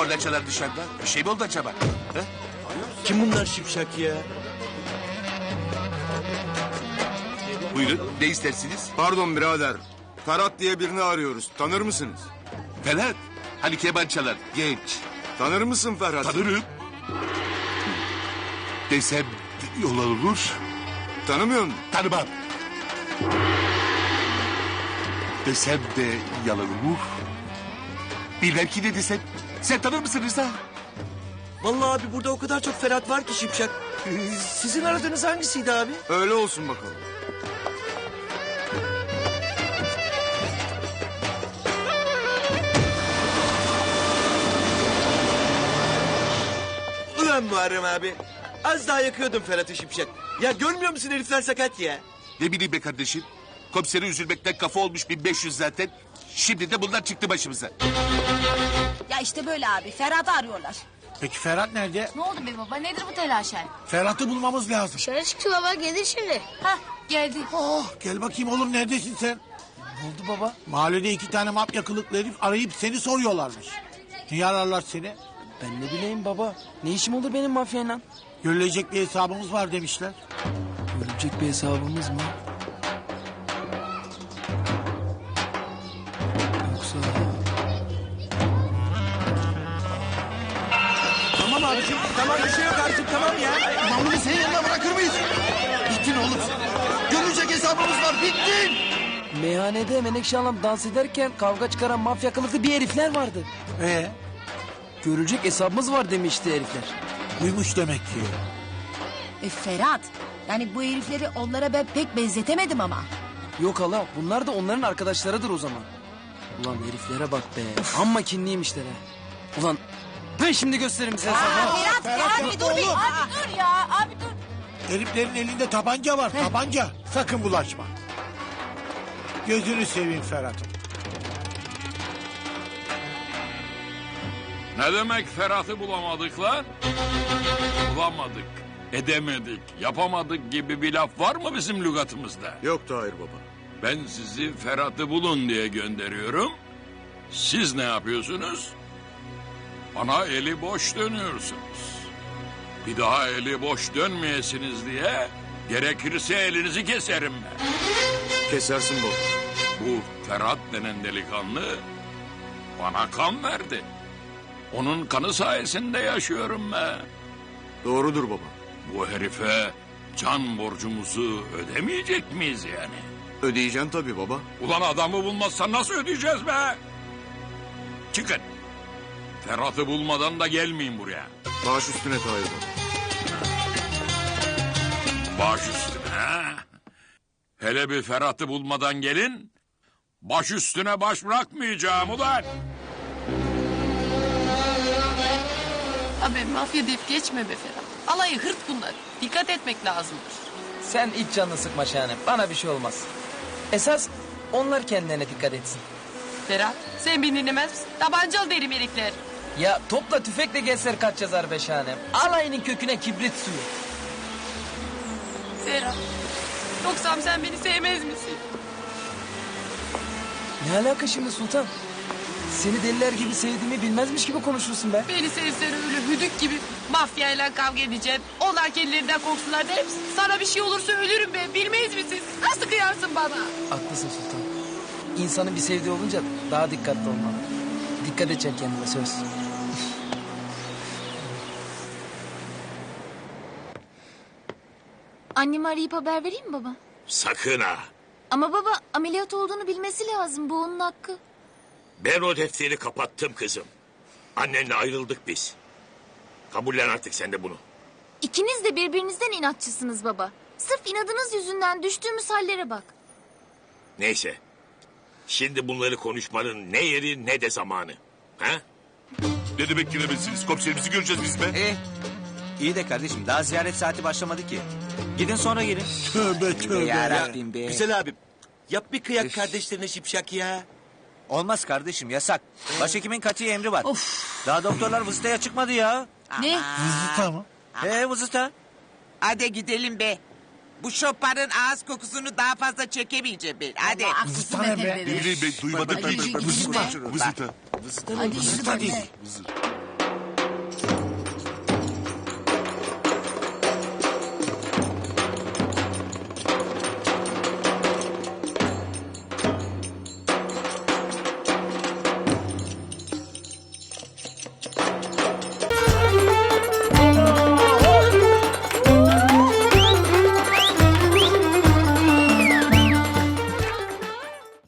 kornaçalar dışarıda. Bir şey mi oldu acaba? Ha? Kim bunlar şipşak ya? Buyurun ne istersiniz? Pardon birader. Ferhat diye birini arıyoruz. Tanır mısınız? Ferhat. Hani keman çalar genç. Tanır mısın Ferhat? Tanırım. Desem yol olur. Tanımıyor musun? Tanımam. Desem de yalan olur. Bilmem ki ne desem. Sen tanır mısın Rıza? Vallahi abi burada o kadar çok Ferhat var ki şipşak. Ee, Sizin aradığınız hangisiydi abi? Öyle olsun bakalım. Ulan Muharrem abi. Az daha yakıyordum Ferhat'ı şipşak. Ya görmüyor musun herifler sakat ya? Ne bileyim be kardeşim. Komiseri üzülmekten kafa olmuş 1500 zaten. Şimdi de bunlar çıktı başımıza. Ya işte böyle abi. Ferhat'ı arıyorlar. Peki Ferhat nerede? Ne oldu be baba? Nedir bu telaşen? Ferhat'ı bulmamız lazım. Dışarı çıktı baba gelir şimdi. Hah geldi. Oh gel bakayım oğlum neredesin sen? Ne oldu baba? Mahallede iki tane mafya kılıklı herif arayıp seni soruyorlarmış. Niye ararlar seni? Ben ne bileyim baba. Ne işim olur benim mafyayla? Görülecek bir hesabımız var demişler. Görecek bir hesabımız mı? Abicim. Tamam bir şey yok abicim tamam ya. Mahmut'u senin yanına bırakır mıyız? Bittin oğlum. Görülecek hesabımız var. Bittin. Meyhanede Menekşe Hanım dans ederken kavga çıkaran mafya kılıklı bir herifler vardı. Ee, Görülecek hesabımız var demişti herifler. uymuş demek ki. E Ferhat. Yani bu herifleri onlara ben pek benzetemedim ama. Yok hala bunlar da onların arkadaşlarıdır o zaman. Ulan heriflere bak be. Amma kinliymişler ha. Ulan ben şimdi gösteririm size hesabı. Ferhat, abi dur bir. Abi dur ya. Abi dur. Heriflerin elinde tabanca var tabanca. Sakın bulaşma. Gözünü seveyim Ferhat'ım. Ne demek Ferhat'ı bulamadık lan? Bulamadık, edemedik, yapamadık gibi bir laf var mı bizim lügatımızda? Yok Tahir baba. Ben sizi Ferhat'ı bulun diye gönderiyorum. Siz ne yapıyorsunuz? Bana eli boş dönüyorsunuz. Bir daha eli boş dönmeyesiniz diye gerekirse elinizi keserim ben. Kesersin baba. Bu Ferhat denen delikanlı bana kan verdi. Onun kanı sayesinde yaşıyorum ben. Doğrudur baba. Bu herife can borcumuzu ödemeyecek miyiz yani? Ödeyeceksin tabii baba. Ulan adamı bulmazsan nasıl ödeyeceğiz be? Çıkın. Ferhat'ı bulmadan da gelmeyin buraya. Baş üstüne Tahir. Baş üstüne. ha? Hele bir Ferhat'ı bulmadan gelin. Baş üstüne baş bırakmayacağım ulan. Abi mafya deyip geçme be Ferhat. Alayı hırt bunlar. Dikkat etmek lazımdır. Sen hiç canını sıkma Şahane. Bana bir şey olmaz. Esas onlar kendilerine dikkat etsin. Ferhat sen beni dinlemez misin? Tabancalı derim herifler. Ya topla tüfekle gelseler kaç yazar be Şahanem. Alayının köküne kibrit suyu. Ferhat. Yoksa sen beni sevmez misin? Ne alaka şimdi Sultan? Seni deliler gibi sevdiğimi bilmezmiş gibi konuşuyorsun be. Beni sevsen öyle hüdük gibi mafyayla kavga edeceğim. Onlar kendilerinden korksunlar derim. Sana bir şey olursa ölürüm be. Bilmeyiz misin? Nasıl kıyarsın bana? Haklısın Sultan. İnsanın bir sevdiği olunca daha dikkatli olmalı. Dikkat edeceksin kendine söz. Annemi arayıp haber vereyim mi baba? Sakın ha. Ama baba ameliyat olduğunu bilmesi lazım. Bu onun hakkı. Ben o defteri kapattım kızım. Annenle ayrıldık biz. Kabullen artık sen de bunu. İkiniz de birbirinizden inatçısınız baba. Sırf inadınız yüzünden düştüğümüz hallere bak. Neyse. Şimdi bunları konuşmanın ne yeri ne de zamanı. Ha? Ne demek giremezsiniz? Komiserimizi göreceğiz biz be. Eh, iyi de kardeşim daha ziyaret saati başlamadı ki. Gidin sonra gelin. Tövbe tövbe Ya. Rabbim be. Güzel abim. Yap bir kıyak Üf. kardeşlerine şipşak ya. Olmaz kardeşim yasak. Başhekimin katı emri var. Daha doktorlar vızıtaya çıkmadı ya. Ne? Vızıta mı? He vızıta. Hadi gidelim be. Bu şoparın ağız kokusunu daha fazla çekemeyeceğim ben. Hadi. Vızıta ne be? Bileyim ben duymadım. Hadi, Vızıta. Vızıta. Vızıta. Vızıta be. Vızır.